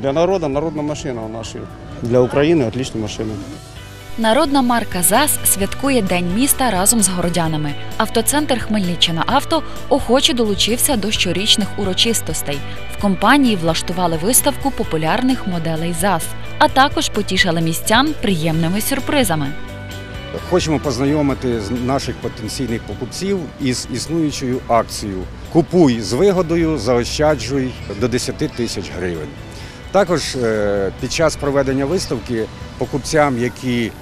Для народу народна машина у нас. Для України отлична машина. Народна марка ЗАЗ святкує День міста разом з городянами. Автоцентр Хмельниччина Авто охоче долучився до щорічних урочистостей. В компанії влаштували виставку популярних моделей ЗАЗ, а також потішили містян приємними сюрпризами. Хочемо познайомити з наших потенційних покупців із існуючою акцією Купуй з вигодою, заощаджуй до 10 тисяч гривень. Також е, під час проведення виставки покупцям, які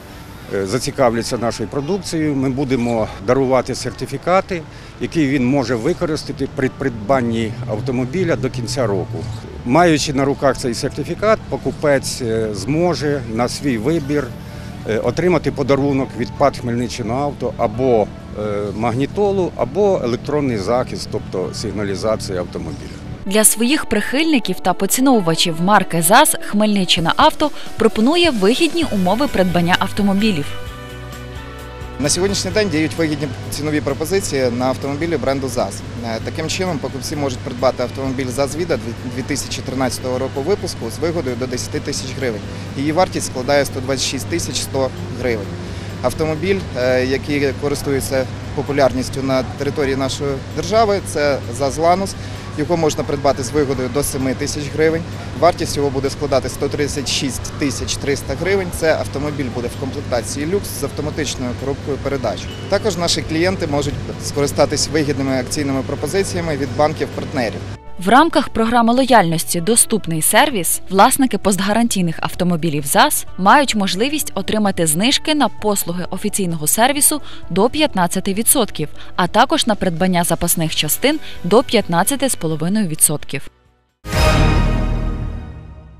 е, зацікавляться нашою продукцією, ми будемо дарувати сертифікати, які він може використати при придбанні автомобіля до кінця року. Маючи на руках цей сертифікат, покупець е, зможе на свій вибір отримати подарунок від ПАД Хмельниччина авто або магнітолу, або електронний захист, тобто сигналізація автомобіля. Для своїх прихильників та поціновувачів марки ЗАЗ Хмельниччина Авто пропонує вигідні умови придбання автомобілів. На сьогоднішній день діють вигідні цінові пропозиції на автомобілі бренду ЗАЗ. Е, Таким чином, покупці можуть придбати автомобіль ЗАЗ Віда 2013 року випуску з вигодою до 10 тисяч гривень. Її вартість складає 126 тисяч 100 гривень. Автомобіль, е, який користується популярністю на території нашої держави, це ЗАЗ Ланус. Його можна придбати з вигодою до 7 тисяч гривень. Вартість його буде складати 136 тисяч 300 гривень. Це автомобіль буде в комплектації люкс з автоматичною коробкою передач. Також наші клієнти можуть скористатись вигідними акційними пропозиціями від банків-партнерів. В рамках програми лояльності Доступний сервіс власники постгарантійних автомобілів ЗАЗ мають можливість отримати знижки на послуги офіційного сервісу до 15%, а також на придбання запасних частин до 15,5%.